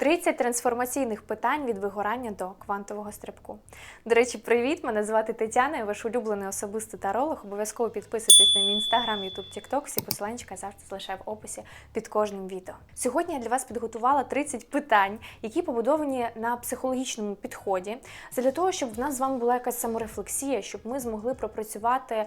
30 трансформаційних питань від вигорання до квантового стрибку. До речі, привіт! Мене звати Тетяна, я ваш улюблений особистий таролог. Обов'язково підписуйтесь на мій інстаграм, ютуб, тікток. Всі посиланчика завжди залишаю в описі під кожним відео. Сьогодні я для вас підготувала 30 питань, які побудовані на психологічному підході, для того, щоб в нас з вами була якась саморефлексія, щоб ми змогли пропрацювати е,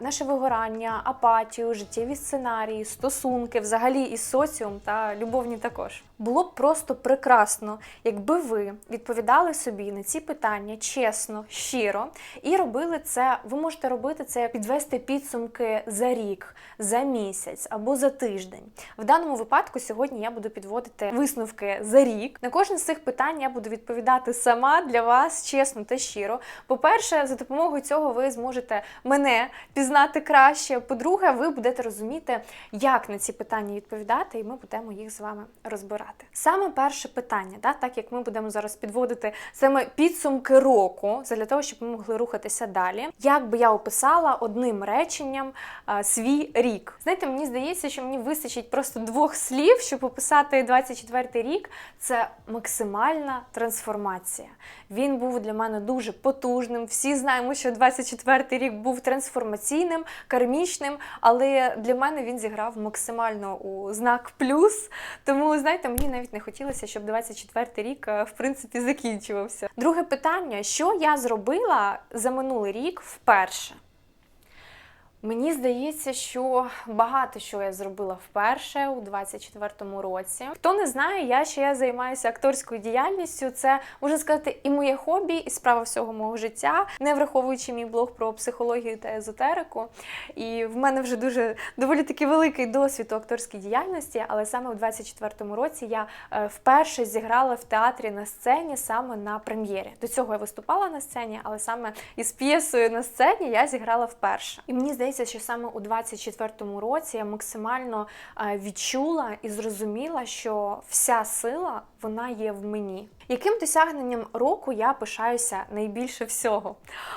наше вигорання, апатію, життєві сценарії, стосунки, взагалі і соціум та любовні також. Було б просто прекрасно, якби ви відповідали собі на ці питання чесно, щиро і робили це. Ви можете робити це, підвести підсумки за рік, за місяць або за тиждень. В даному випадку сьогодні я буду підводити висновки за рік. На кожне з цих питань я буду відповідати сама для вас чесно та щиро. По-перше, за допомогою цього ви зможете мене пізнати краще. По-друге, ви будете розуміти, як на ці питання відповідати, і ми будемо їх з вами розбирати. Саме перше питання, да, так як ми будемо зараз підводити саме підсумки року, для того, щоб ми могли рухатися далі. Як би я описала одним реченням а, свій рік? Знаєте, мені здається, що мені вистачить просто двох слів, щоб описати 24-й рік. Це максимальна трансформація. Він був для мене дуже потужним. Всі знаємо, що 24-й рік був трансформаційним, кармічним, але для мене він зіграв максимально у знак плюс. Тому, знаєте, мені навіть не хотілося, щоб 24-й рік е, в принципі закінчувався. Друге питання: що я зробила за минулий рік вперше? Мені здається, що багато що я зробила вперше у 24-му році. Хто не знає, я ще займаюся акторською діяльністю. Це можна сказати і моє хобі, і справа всього мого життя, не враховуючи мій блог про психологію та езотерику. І в мене вже дуже доволі таки великий досвід у акторській діяльності, але саме у 24-му році я е, вперше зіграла в театрі на сцені саме на прем'єрі. До цього я виступала на сцені, але саме із п'єсою на сцені я зіграла вперше. І мені здається, що саме у 24-му році я максимально е, відчула і зрозуміла, що вся сила вона є в мені. Яким досягненням року я пишаюся найбільше всього?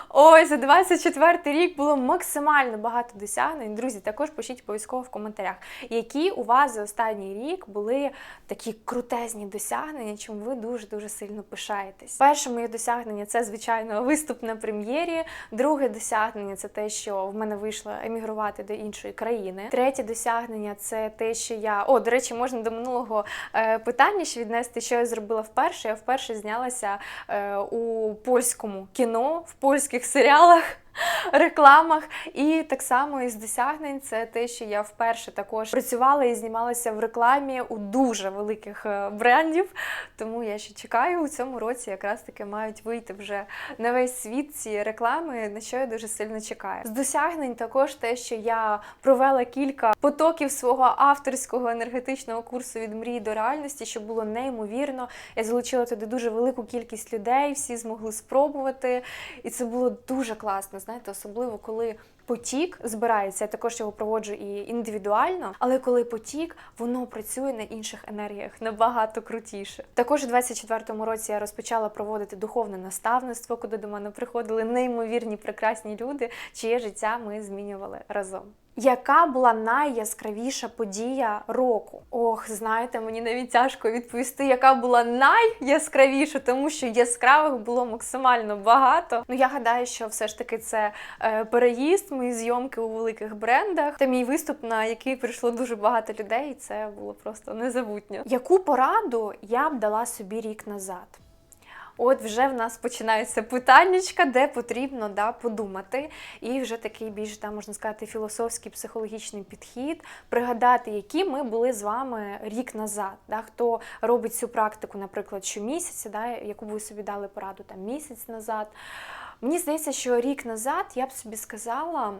Ой, за 24-й рік було максимально багато досягнень. Друзі, також пишіть обов'язково в коментарях, які у вас за останній рік були такі крутезні досягнення, чим ви дуже-дуже сильно пишаєтесь. Перше моє досягнення це, звичайно, виступ на прем'єрі. Друге досягнення це те, що в мене вийшло емігрувати до іншої країни. Третє досягнення це те, що я. О, до речі, можна до минулого е, питання ще віднести, що я зробила вперше. Я вперше знялася е, у польському кіно, в польських серіалах. Рекламах і так само із досягнень це те, що я вперше також працювала і знімалася в рекламі у дуже великих е, брендів. Тому я ще чекаю у цьому році, якраз таки мають вийти вже на весь світ ці реклами, на що я дуже сильно чекаю. З досягнень також те, що я провела кілька потоків свого авторського енергетичного курсу від мрії до реальності, що було неймовірно. Я залучила туди дуже велику кількість людей, всі змогли спробувати, і це було дуже класно. Знаєте, особливо коли потік збирається, я також його проводжу і індивідуально, але коли потік, воно працює на інших енергіях набагато крутіше. Також у 24-му році я розпочала проводити духовне наставництво, куди до мене приходили неймовірні прекрасні люди, чиє життя ми змінювали разом. Яка була найяскравіша подія року? Ох, знаєте, мені навіть тяжко відповісти, яка була найяскравіша, тому що яскравих було максимально багато. Ну я гадаю, що все ж таки це е, переїзд, мої зйомки у великих брендах та мій виступ, на який прийшло дуже багато людей. і Це було просто незабутньо. Яку пораду я б дала собі рік назад? От вже в нас починаються питаннячка, де потрібно да, подумати, і вже такий більш да, можна сказати філософський психологічний підхід, пригадати, які ми були з вами рік назад. Да, Хто робить цю практику, наприклад, щомісяця, да, яку ви собі дали пораду там місяць назад. Мені здається, що рік назад я б собі сказала: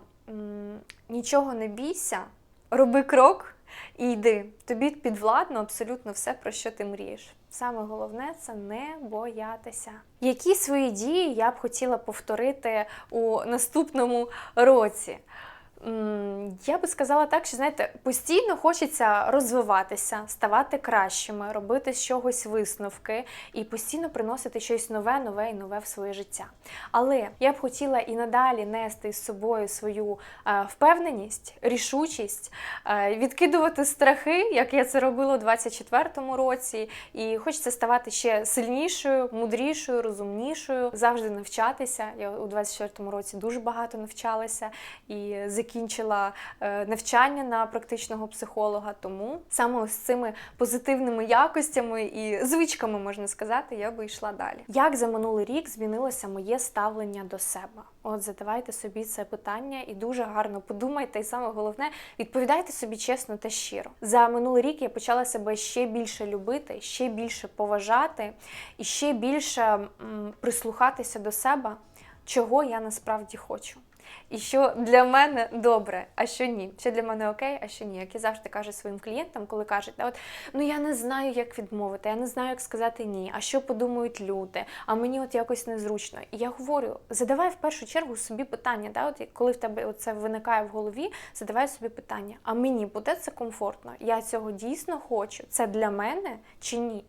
нічого не бійся, роби крок. І йди, тобі підвладно абсолютно все, про що ти мрієш. Саме головне це не боятися. Які свої дії я б хотіла повторити у наступному році? Я би сказала так, що знаєте, постійно хочеться розвиватися, ставати кращими, робити з чогось висновки і постійно приносити щось нове, нове і нове в своє життя. Але я б хотіла і надалі нести з собою свою е, впевненість, рішучість, е, відкидувати страхи, як я це робила у 24-му році, і хочеться ставати ще сильнішою, мудрішою, розумнішою, завжди навчатися. Я у 24-му році дуже багато навчалася і закінчила е, навчання на практичного психолога. Тому саме з цими позитивними якостями і звичками можна сказати, я би йшла далі. Як за минулий рік змінилося моє ставлення до себе? От задавайте собі це питання і дуже гарно подумайте, і саме головне відповідайте собі чесно та щиро. За минулий рік я почала себе ще більше любити, ще більше поважати і ще більше м, прислухатися до себе, чого я насправді хочу. І що для мене добре, а що ні. Що для мене окей, а що ні. Як я завжди кажу своїм клієнтам, коли кажуть, «Та от ну я не знаю, як відмовити, я не знаю, як сказати ні, а що подумають люди, а мені от якось незручно. І я говорю, задавай в першу чергу собі питання. Да? От коли в тебе це виникає в голові, задавай собі питання: а мені буде це комфортно? Я цього дійсно хочу. Це для мене чи ні?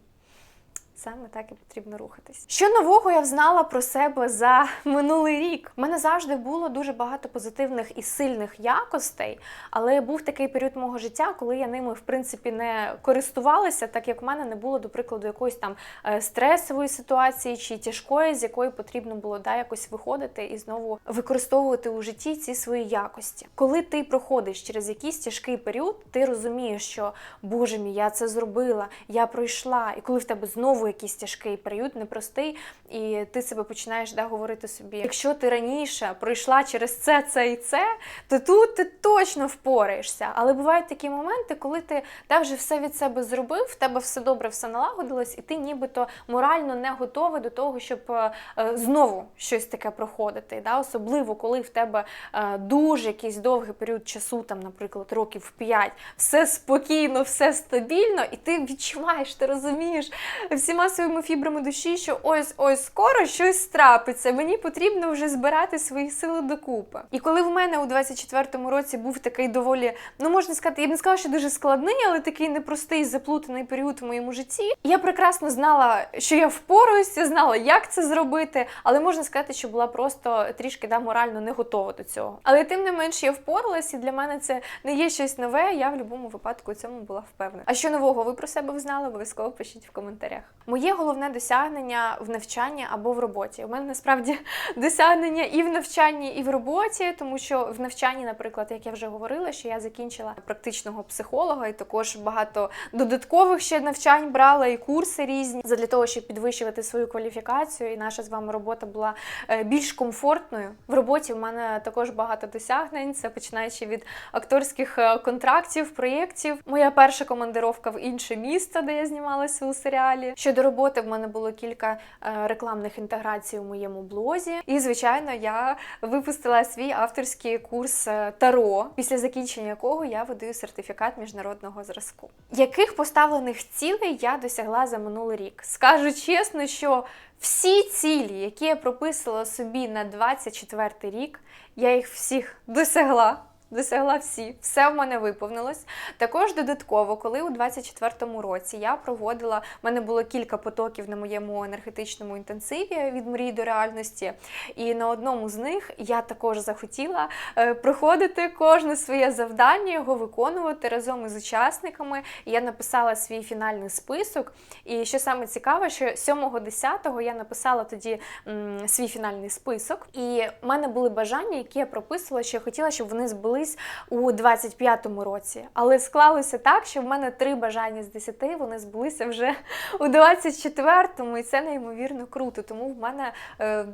Саме так і потрібно рухатись. Що нового я взнала про себе за минулий рік? У мене завжди було дуже багато позитивних і сильних якостей, але був такий період мого життя, коли я ними в принципі не користувалася, так як в мене не було, до прикладу, якоїсь там е, стресової ситуації чи тяжкої, з якої потрібно було да, якось виходити і знову використовувати у житті ці свої якості. Коли ти проходиш через якийсь тяжкий період, ти розумієш, що Боже мій, я це зробила, я пройшла, і коли в тебе знову якийсь тяжкий період, непростий, і ти себе починаєш да, говорити собі: якщо ти раніше пройшла через це, це і це, то тут ти точно впораєшся. Але бувають такі моменти, коли ти да, вже все від себе зробив, в тебе все добре, все налагодилось, і ти нібито морально не готовий до того, щоб е, е, знову щось таке проходити. Да? Особливо, коли в тебе е, дуже якийсь довгий період часу, там, наприклад, років 5, все спокійно, все стабільно, і ти відчуваєш, ти розумієш всіма своїми фібрами душі, що ось ось скоро щось трапиться. Мені потрібно вже збирати свої сили докупи. І коли в мене у 24-му році був такий доволі, ну можна сказати, я б не сказала, що дуже складний, але такий непростий заплутаний період в моєму житті. Я прекрасно знала, що я впораюсь, я знала, як це зробити, але можна сказати, що була просто трішки да, морально не готова до цього. Але тим не менш я впоралась, і для мене це не є щось нове. Я в будь-якому випадку у цьому була впевнена. А що нового ви про себе взнали? Обов'язково пишіть в коментарях. Моє головне досягнення в навчанні або в роботі. У мене насправді досягнення і в навчанні, і в роботі, тому що в навчанні, наприклад, як я вже говорила, що я закінчила практичного психолога, і також багато додаткових ще навчань брала і курси різні для того, щоб підвищувати свою кваліфікацію. І наша з вами робота була е, більш комфортною. В роботі в мене також багато досягнень. Це починаючи від акторських е, контрактів, проєктів. Моя перша командировка в інше місто, де я знімалася у серіалі. Щодо роботи, в мене було кілька е, рекламних інтеграцій у моєму блозі. І, звичайно, я випустила свій авторський курс е, Таро, після закінчення якого я видаю сертифікат міжнародного зразку. Яких поставлених цілей я досягла за минулий рік? Скажу чесно, що всі цілі, які я прописала собі на 24 рік, я їх всіх досягла. Досягла всі, все в мене виповнилось. Також додатково, коли у 24-му році я проводила, в мене було кілька потоків на моєму енергетичному інтенсиві від мрії до реальності. І на одному з них я також захотіла е, проходити кожне своє завдання, його виконувати разом із учасниками. Я написала свій фінальний список. І що саме цікаве, що 7-10 я написала тоді м, свій фінальний список, і в мене були бажання, які я прописувала, що я хотіла, щоб вони збулись у 25-му році. Але склалося так, що в мене три бажання з 10, вони збулися вже у 24-му, і це неймовірно круто. Тому в мене е,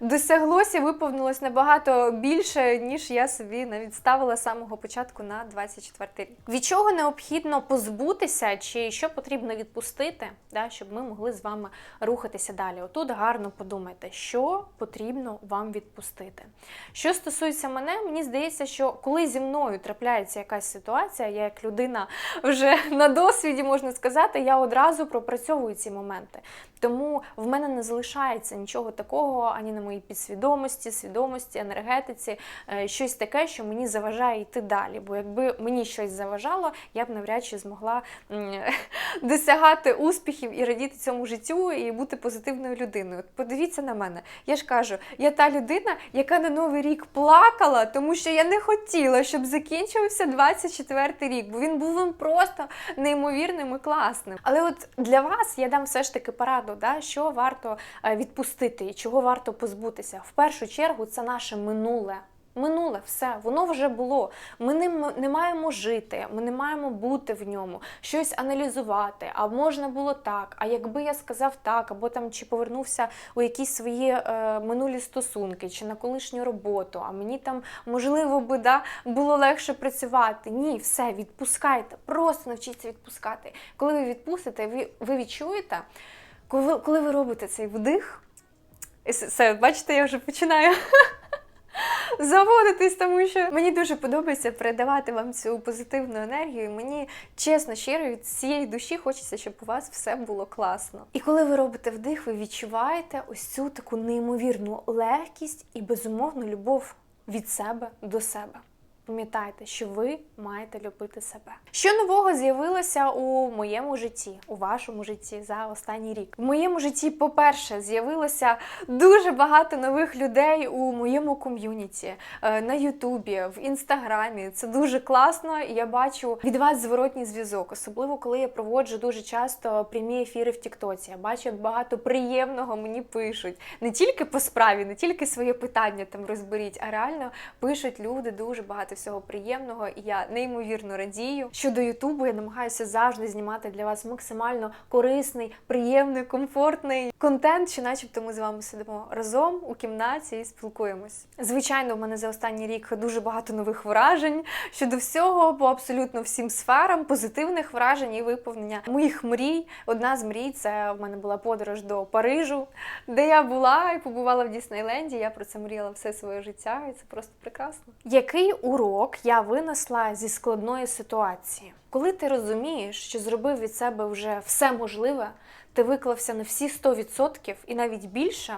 досяглося, виповнилось набагато більше, ніж я собі навіть ставила з самого початку на 24 рік. Від чого необхідно позбутися, чи що потрібно відпустити, да, щоб ми могли з вами рухатися далі. Отут гарно подумайте, що потрібно вам відпустити. Що стосується мене, мені здається, що коли коли зі мною трапляється якась ситуація, я як людина вже на досвіді можна сказати, я одразу пропрацьовую ці моменти. Тому в мене не залишається нічого такого ані на моїй підсвідомості, свідомості, енергетиці, е, щось таке, що мені заважає йти далі. Бо якби мені щось заважало, я б навряд чи змогла досягати успіхів і радіти цьому життю і бути позитивною людиною. От подивіться на мене. Я ж кажу, я та людина, яка на новий рік плакала, тому що я не хотіла, щоб закінчився 24-й рік, бо він був просто неймовірним і класним. Але от для вас я дам все ж таки пораду, да, що варто е, відпустити і чого варто позбутися. В першу чергу це наше минуле. Минуле все, воно вже було. Ми ним не маємо жити, ми не маємо бути в ньому, щось аналізувати. А можна було так. А якби я сказав так, або там чи повернувся у якісь свої е, минулі стосунки, чи на колишню роботу, а мені там можливо би да, було легше працювати. Ні, все, відпускайте, просто навчіться відпускати. Коли ви відпустите, ви, ви відчуєте, коли, коли ви робите цей вдих, все, бачите, я вже починаю заводитись, тому що мені дуже подобається передавати вам цю позитивну енергію. Мені чесно, щиро від цієї душі хочеться, щоб у вас все було класно. І коли ви робите вдих, ви відчуваєте ось цю таку неймовірну легкість і безумовну любов від себе до себе. Пам'ятайте, що ви маєте любити себе. Що нового з'явилося у моєму житті, у вашому житті за останній рік? В моєму житті, по-перше, з'явилося дуже багато нових людей у моєму ком'юніті е, на Ютубі, в інстаграмі. Це дуже класно, і я бачу від вас зворотній зв'язок, особливо коли я проводжу дуже часто прямі ефіри в Тіктоці. Я бачу, як багато приємного мені пишуть не тільки по справі, не тільки своє питання там розберіть, а реально пишуть люди дуже багато всього приємного, і я неймовірно радію. Щодо Ютубу, я намагаюся завжди знімати для вас максимально корисний, приємний, комфортний контент, що начебто ми з вами сидимо разом у кімнаті і спілкуємось. Звичайно, в мене за останній рік дуже багато нових вражень щодо всього, по абсолютно всім сферам, позитивних вражень і виповнення моїх мрій. Одна з мрій це в мене була подорож до Парижу, де я була і побувала в Діснейленді. Я про це мріяла все своє життя, і це просто прекрасно. Який урок я винесла зі складної ситуації? Коли ти розумієш, що зробив від себе вже все можливе, ти виклався на всі 100% і навіть більше,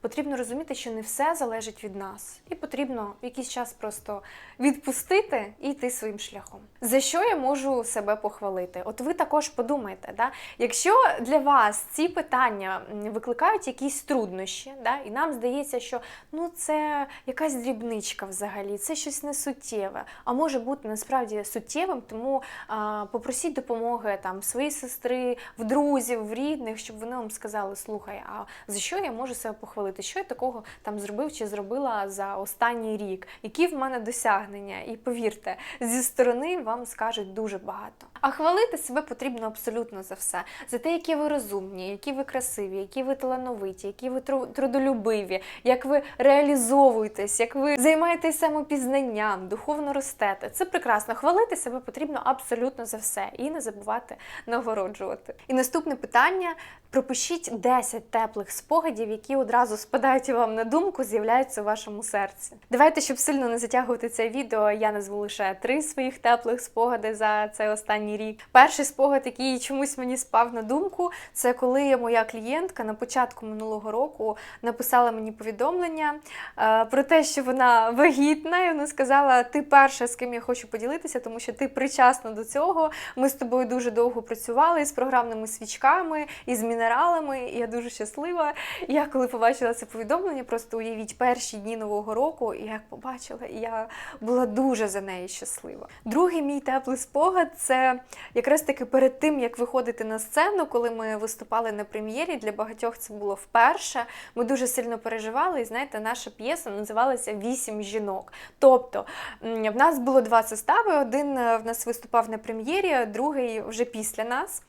потрібно розуміти, що не все залежить від нас, і потрібно якийсь час просто відпустити і йти своїм шляхом. За що я можу себе похвалити? От ви також подумайте, да? якщо для вас ці питання викликають якісь труднощі, да? і нам здається, що ну це якась дрібничка взагалі, це щось не суттєве, а може бути насправді суттєвим, тому а, попросіть допомоги там своєї сестри, в друзів, в рідних, щоб вони вам сказали: слухай, а за що я можу себе похвалити? Що я такого там зробив чи зробила за останній рік? Які в мене досягнення? І повірте, зі сторони вам скажуть дуже багато. А хвалити себе потрібно абсолютно за все: за те, які ви розумні, які ви красиві, які ви талановиті, які ви тру- трудолюбиві, як ви реалізовуєтесь, як ви займаєтесь самопізнанням, духовно ростете. Це прекрасно. Хвалити себе потрібно абсолютно за все і не забувати нагороджувати. І наступне питання: пропишіть 10 теплих спогадів, які одразу спадають вам на думку, з'являються у вашому серці. Давайте, щоб сильно не затягувати це відео, я назву лише три своїх теплих спогади за цей останній рік. Перший спогад, який чомусь мені спав на думку, це коли моя клієнтка на початку минулого року написала мені повідомлення е, про те, що вона вагітна, і вона сказала: Ти перша, з ким я хочу поділитися, тому що ти причасна до цього. Ми з тобою дуже довго працювали з програмними свічками і з мінералами. І я дуже щаслива. Я коли побачила це повідомлення, просто уявіть перші дні нового року, і як побачила, я була дуже за неї щаслива. Другий мій теплий спогад це якраз таки перед тим, як виходити на сцену, коли ми виступали на прем'єрі. Для багатьох це було вперше. Ми дуже сильно переживали, і знаєте, наша п'єса називалася Вісім жінок. Тобто в нас було два состави. Один е, в нас виступав на прем'єрі, другий вже після нас.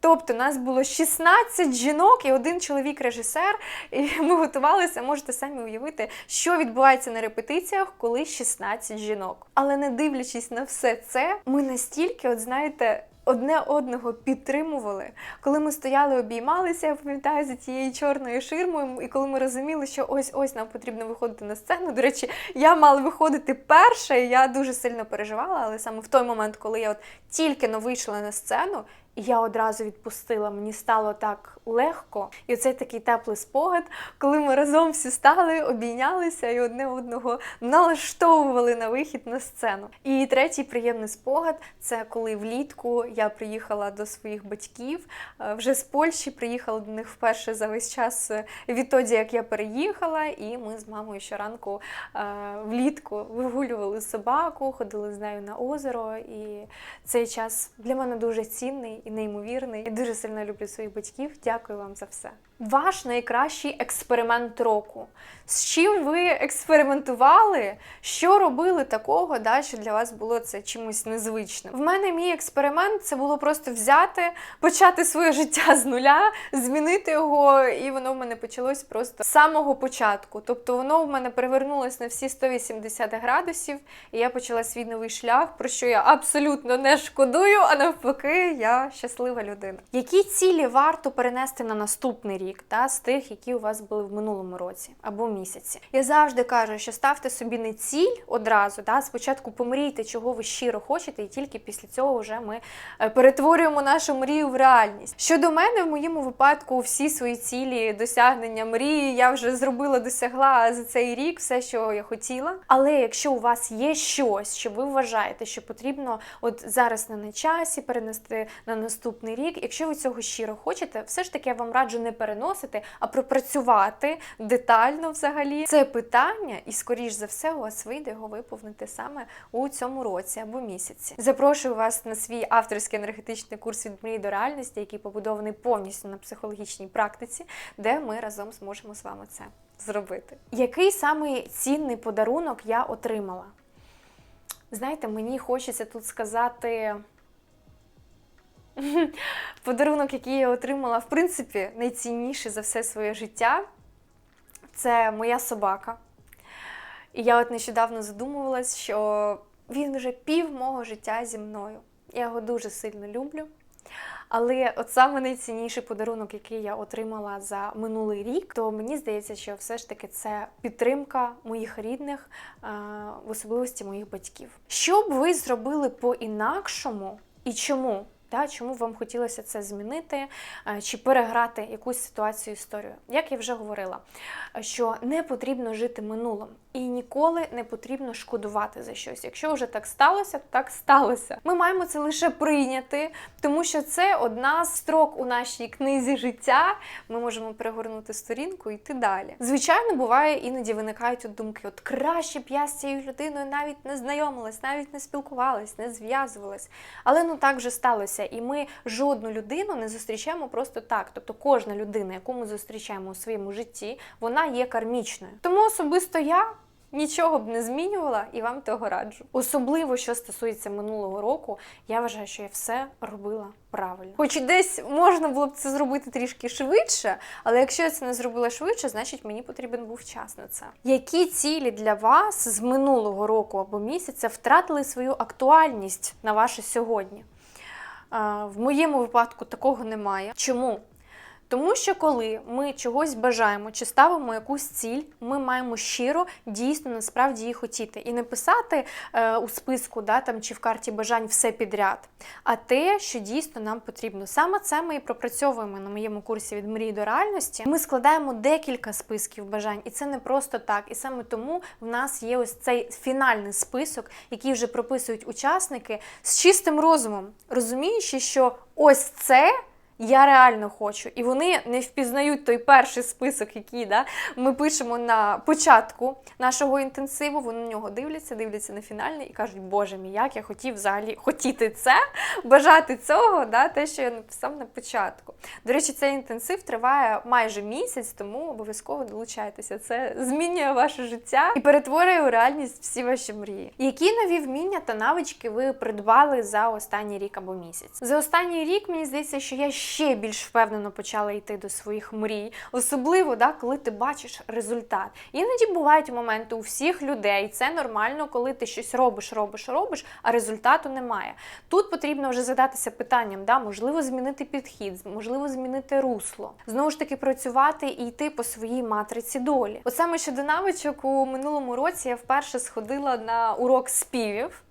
Тобто нас було 16 жінок і один чоловік-режисер, і ми готувалися. Можете самі уявити, що відбувається на репетиціях, коли 16 жінок. Але не дивлячись на все це, ми настільки, от знаєте. одне одного підтримували. Коли ми стояли, обіймалися, я пам'ятаю за тією чорною ширмою, і коли ми розуміли, що ось ось нам потрібно виходити на сцену. До речі, я мала виходити перша, і я дуже сильно переживала, але саме в той момент, коли я от тільки но вийшла на сцену, я одразу відпустила. Мені стало так легко. І оцей такий теплий спогад, коли ми разом всі стали, обійнялися і одне одного налаштовували на вихід на сцену. І третій приємний спогад це коли влітку я приїхала до своїх батьків е, вже з Польщі, приїхала до них вперше за весь час е, відтоді, як я переїхала, і ми з мамою щоранку е, влітку вигулювали собаку, ходили з нею на озеро. І цей час для мене дуже цінний і неймовірний. Я дуже сильно люблю своїх батьків. Дякую вам за все. Ваш найкращий експеримент року. З чим ви експериментували? Що робили такого, да, що для вас було це чимось незвичним? В мене мій експеримент це було просто взяти, почати своє життя з нуля, змінити його, і воно в мене почалось просто з самого початку. Тобто воно в мене перевернулось на всі 180 градусів, і я почала свій новий шлях, про що я абсолютно не шкодую, а навпаки, я щаслива людина. Які цілі варто перенести на наступний рік, та, з тих, які у вас були в минулому році або місяці? Я завжди кажу, що ставте собі не ціль одразу. Та, спочатку помрійте, чого ви щиро хочете, і тільки після цього вже ми е, перетворюємо нашу мрію в реальність. Щодо мене, в моєму випадку, всі свої цілі, досягнення мрії я вже зробила, досягла за цей рік все, що я хотіла. Але якщо у вас є щось, що ви вважаєте, що потрібно от зараз не на часі перенести на наступний рік, якщо ви цього щиро хочете, все ж таки я вам раджу не переносити, а пропрацювати детально взагалі це питання, і скоріш за все у вас вийде його виповнити саме у цьому році або місяці. Запрошую вас на свій авторський енергетичний курс від мрії до реальності, який побудований повністю на психологічній практиці, де ми разом зможемо з вами це зробити. Який самий цінний подарунок я отримала? Знаєте, мені хочеться тут сказати. Подарунок, який я отримала, в принципі, найцінніший за все своє життя це моя собака. І я от нещодавно задумувалась, що він вже пів мого життя зі мною. Я його дуже сильно люблю. Але от саме найцінніший подарунок, який я отримала за минулий рік, то мені здається, що все ж таки це підтримка моїх рідних, в особливості моїх батьків. Що б ви зробили по-інакшому і чому? Та, чому вам хотілося це змінити е, чи переграти якусь ситуацію історію? Як я вже говорила, що не потрібно жити минулим і ніколи не потрібно шкодувати за щось. Якщо вже так сталося, то так сталося. Ми маємо це лише прийняти, тому що це одна з строк у нашій книзі життя. Ми можемо перегорнути сторінку і йти далі. Звичайно, буває, іноді виникають от думки: от краще б я з цією людиною навіть не знайомилась, навіть не спілкувалась, не зв'язувалась. Але ну так вже сталося, і ми жодну людину не зустрічаємо просто так. Тобто, кожна людина, яку ми зустрічаємо у своєму житті, вона є кармічною. Тому особисто я. Нічого б не змінювала і вам того раджу. Особливо, що стосується минулого року, я вважаю, що я все робила правильно. Хоч десь можна було б це зробити трішки швидше, але якщо я це не зробила швидше, значить мені потрібен був час на це. Які цілі для вас з минулого року або місяця втратили свою актуальність на ваше сьогодні? В моєму випадку такого немає. Чому? Тому що коли ми чогось бажаємо чи ставимо якусь ціль, ми маємо щиро дійсно насправді її хотіти. І не писати е, у списку да, там, чи в карті бажань все підряд, а те, що дійсно нам потрібно. Саме це ми і пропрацьовуємо на моєму курсі від мрії до реальності. Ми складаємо декілька списків бажань, і це не просто так. І саме тому в нас є ось цей фінальний список, який вже прописують учасники з чистим розумом, розуміючи, що ось це я реально хочу. І вони не впізнають той перший список, який да, ми пишемо на початку нашого інтенсиву. Вони на нього дивляться, дивляться на фінальний і кажуть, Боже мій, як я хотів взагалі хотіти це, бажати цього, да, те, що я написав на початку. До речі, цей інтенсив триває майже місяць, тому обов'язково долучайтеся. Це змінює ваше життя і перетворює у реальність всі ваші мрії. Які нові вміння та навички ви придбали за останній рік або місяць? За останній рік мені здається, що я ще більш впевнено почала йти до своїх мрій, особливо да, коли ти бачиш результат. Іноді бувають моменти у всіх людей. Це нормально, коли ти щось робиш, робиш, робиш, а результату немає. Тут потрібно вже задатися питанням, да, можливо, змінити підхід, можливо, змінити русло. Знову ж таки, працювати і йти по своїй матриці долі. От саме щодо навичок у минулому році я вперше сходила на урок співів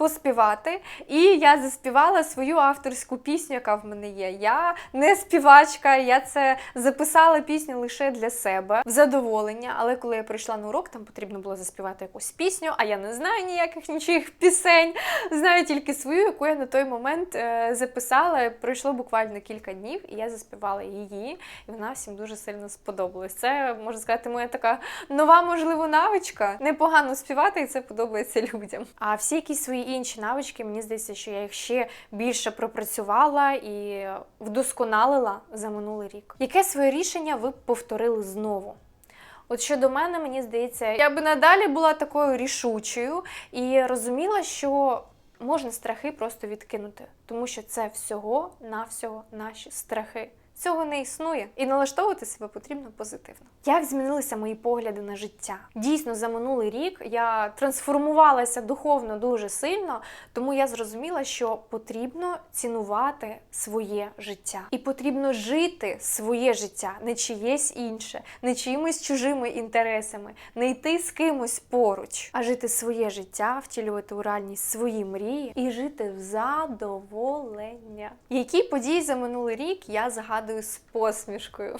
поспівати. І я заспівала свою авторську пісню, яка в мене є. Я не співачка, я це записала пісню лише для себе в задоволення. Але коли я прийшла на урок, там потрібно було заспівати якусь пісню, а я не знаю ніяких нічих пісень, знаю тільки свою, яку я на той момент е, записала. Пройшло буквально кілька днів, і я заспівала її, і вона всім дуже сильно сподобалась. Це можна сказати, моя така нова, можливо, навичка. Непогано співати, і це подобається людям. А всі якісь свої інші навички, мені здається, що я їх ще більше пропрацювала і вдосконалила за минулий рік. Яке своє рішення ви б повторили знову? От щодо мене, мені здається, я би надалі була такою рішучою і розуміла, що можна страхи просто відкинути, тому що це всього навсього наші страхи. Цього не існує, і налаштовувати себе потрібно позитивно. Як змінилися мої погляди на життя? Дійсно, за минулий рік я трансформувалася духовно дуже сильно, тому я зрозуміла, що потрібно цінувати своє життя, і потрібно жити своє життя, не чиєсь інше, не чиїмось чужими інтересами, не йти з кимось поруч, а жити своє життя, втілювати у реальність свої мрії і жити в задоволення. Які події за минулий рік я згадую з посмішкою?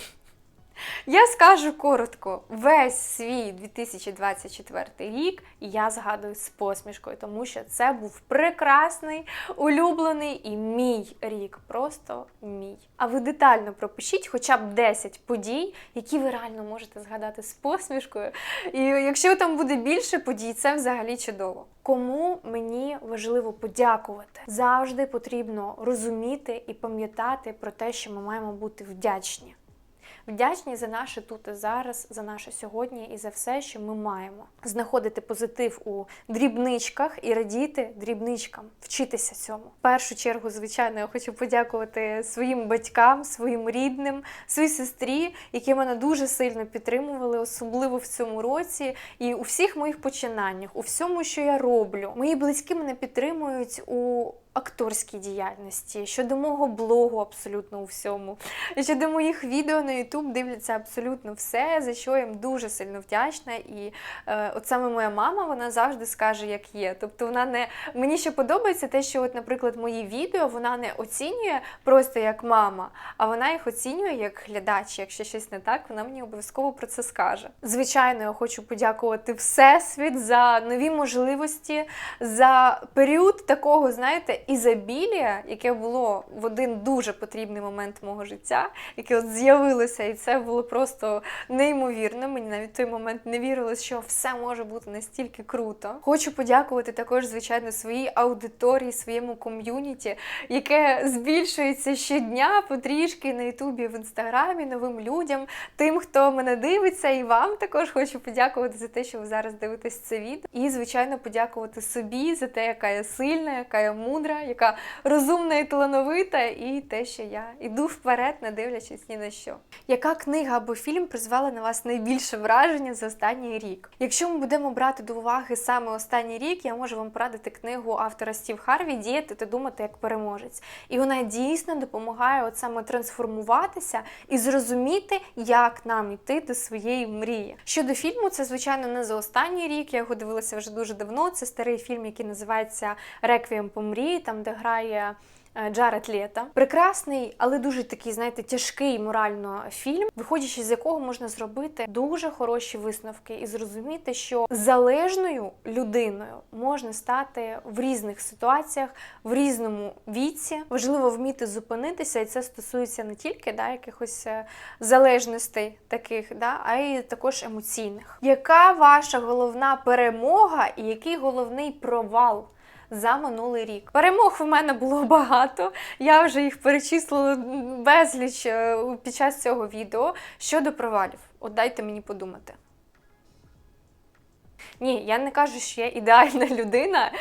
Я скажу коротко, весь свій 2024 рік я згадую з посмішкою, тому що це був прекрасний, улюблений і мій рік. Просто мій. А ви детально пропишіть хоча б 10 подій, які ви реально можете згадати з посмішкою. І якщо там буде більше подій, це взагалі чудово. Кому мені важливо подякувати? Завжди потрібно розуміти і пам'ятати про те, що ми маємо бути вдячні. Вдячні за наше тут і зараз, за наше сьогодні і за все, що ми маємо. Знаходити позитив у дрібничках і радіти дрібничкам, вчитися цьому. В першу чергу, звичайно, я хочу подякувати своїм батькам, своїм рідним, своїй сестрі, які мене дуже сильно підтримували, особливо в цьому році, і у всіх моїх починаннях, у всьому, що я роблю. Мої близькі мене підтримують у акторській діяльності, щодо мого блогу абсолютно у всьому, щодо моїх відео на YouTube дивляться абсолютно все, за що я їм дуже сильно вдячна. І е, от саме моя мама вона завжди скаже, як є. Тобто вона не мені ще подобається те, що, от, наприклад, мої відео вона не оцінює просто як мама, а вона їх оцінює як глядач. Якщо щось не так, вона мені обов'язково про це скаже. Звичайно, я хочу подякувати Всесвіт за нові можливості, за період такого, знаєте, ізобілія, яке було в один дуже потрібний момент мого життя, яке от з'явилося, і це було просто неймовірно. Мені навіть в той момент не вірилось, що все може бути настільки круто. Хочу подякувати також, звичайно, своїй аудиторії, своєму ком'юніті, яке збільшується щодня потрішки на Ютубі, в інстаграмі, новим людям, тим, хто мене дивиться, і вам також хочу подякувати за те, що ви зараз дивитесь це відео. І, звичайно, подякувати собі за те, яка я сильна, яка я мудра, яка розумна і талановита, і те, що я іду вперед, не дивлячись ні на що. Яка книга або фільм призвела на вас найбільше враження за останній рік? Якщо ми будемо брати до уваги саме останній рік, я можу вам порадити книгу автора Стів Харві Діяти та думати як переможець. І вона дійсно допомагає от саме трансформуватися і зрозуміти, як нам йти до своєї мрії. Щодо фільму, це звичайно не за останній рік. Я його дивилася вже дуже давно. Це старий фільм, який називається Реквієм по мрії, там де грає. е, Джаред Лєта. Прекрасний, але дуже такий, знаєте, тяжкий морально фільм, виходячи з якого можна зробити дуже хороші висновки і зрозуміти, що залежною людиною можна стати в різних ситуаціях, в різному віці. Важливо вміти зупинитися, і це стосується не тільки да, якихось е, залежностей таких, да, а й також емоційних. Яка ваша головна перемога і який головний провал? За минулий рік. Перемог в мене було багато. Я вже їх перечислила безліч е, під час цього відео. Щодо провалів, от дайте мені подумати. Ні, я не кажу, що я ідеальна людина,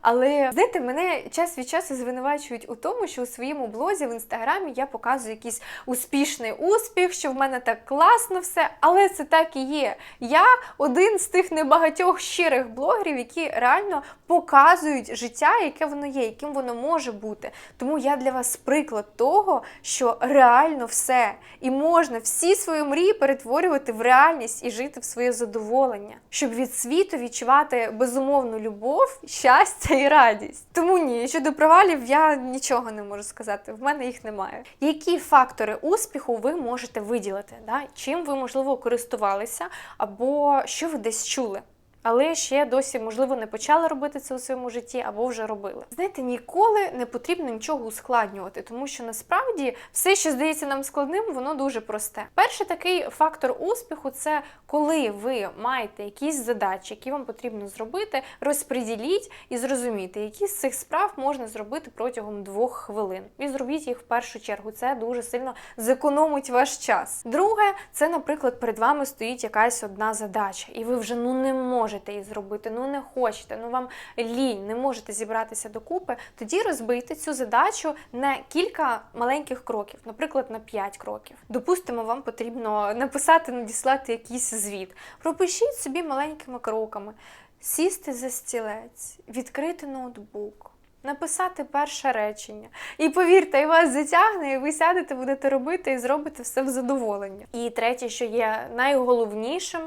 але знаєте, мене час від часу звинувачують у тому, що у своєму блозі в інстаграмі я показую якийсь успішний успіх, що в мене так класно все, але це так і є. Я один з тих небагатьох щирих блогерів, які реально показують життя, яке воно є, яким воно може бути. Тому я для вас приклад того, що реально все і можна всі свої мрії перетворювати в реальність і жити в своє задоволення, щоб від світу відчувати безумовну любов, щастя і радість. Тому ні, щодо провалів я нічого не можу сказати. В мене їх немає. Які фактори успіху ви можете виділити? Да? Чим ви можливо користувалися, або що ви десь чули? Але ще досі, можливо, не почали робити це у своєму житті або вже робили. Знаєте, ніколи не потрібно нічого ускладнювати, тому що насправді все, що здається нам складним, воно дуже просте. Перший такий фактор успіху це коли ви маєте якісь задачі, які вам потрібно зробити, розподіліть і зрозуміти, які з цих справ можна зробити протягом двох хвилин. І зробіть їх в першу чергу. Це дуже сильно зекономить ваш час. Друге, це, наприклад, перед вами стоїть якась одна задача, і ви вже ну не можете її зробити, ну не хочете, ну вам лінь, не можете зібратися докупи. Тоді розбийте цю задачу на кілька маленьких кроків, наприклад, на 5 кроків. Допустимо, вам потрібно написати, надіслати якийсь звіт. Пропишіть собі маленькими кроками, сісти за стілець, відкрити ноутбук. Написати перше речення. І повірте, і вас затягне, і ви сядете, будете робити і зробите все в задоволення. І третє, що є найголовнішим,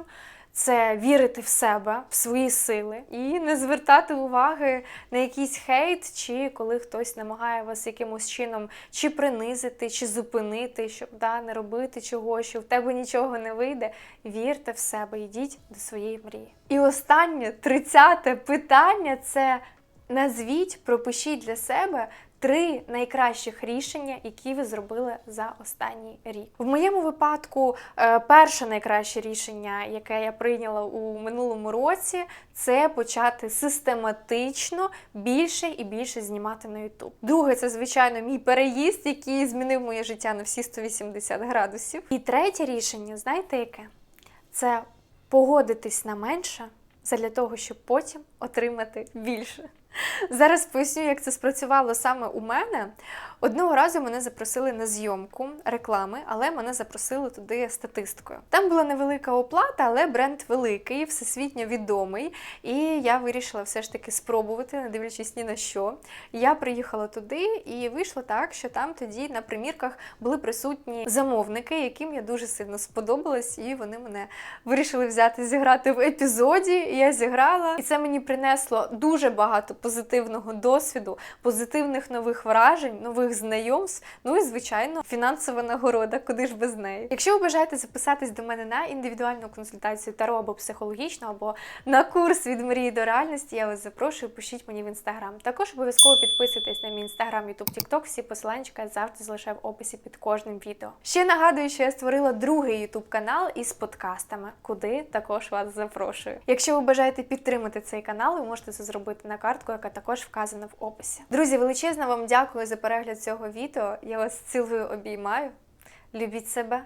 це вірити в себе, в свої сили і не звертати уваги на якийсь хейт, чи коли хтось намагає вас якимось чином чи принизити, чи зупинити, щоб да, не робити чого, що в тебе нічого не вийде. Вірте в себе, йдіть до своєї мрії. І останнє, тридцяте питання це назвіть, пропишіть для себе три найкращих рішення, які ви зробили за останній рік. В моєму випадку, е, перше найкраще рішення, яке я прийняла у минулому році, це почати систематично більше і більше знімати на YouTube. Друге, це звичайно мій переїзд, який змінив моє життя на всі 180 градусів. І третє рішення, знаєте яке? Це погодитись на менше задля того, щоб потім отримати більше. Зараз поясню, як це спрацювало саме у мене. Одного разу мене запросили на зйомку реклами, але мене запросили туди статисткою. Там була невелика оплата, але бренд великий, всесвітньо відомий. І я вирішила все ж таки спробувати, не дивлячись ні на що. Я приїхала туди і вийшло так, що там тоді на примірках були присутні замовники, яким я дуже сильно сподобалась, і вони мене вирішили взяти зіграти в епізоді. І я зіграла, і це мені принесло дуже багато позитивного досвіду, позитивних нових вражень, нових знайомств. Ну і звичайно, фінансова нагорода, куди ж без неї. Якщо ви бажаєте записатись до мене на індивідуальну консультацію таро або психологічну, або на курс від мрії до реальності, я вас запрошую, пишіть мені в інстаграм. Також обов'язково підписуйтесь на мій інстаграм, ютуб, тікток. Всі посиланчика завжди залишаю в описі під кожним відео. Ще нагадую, що я створила другий ютуб канал із подкастами, куди також вас запрошую. Якщо ви бажаєте підтримати цей канал, ви можете це зробити на картку, яка також вказана в описі. Друзі, величезно вам дякую за перегляд цього відео. Я вас цілою обіймаю. Любіть себе,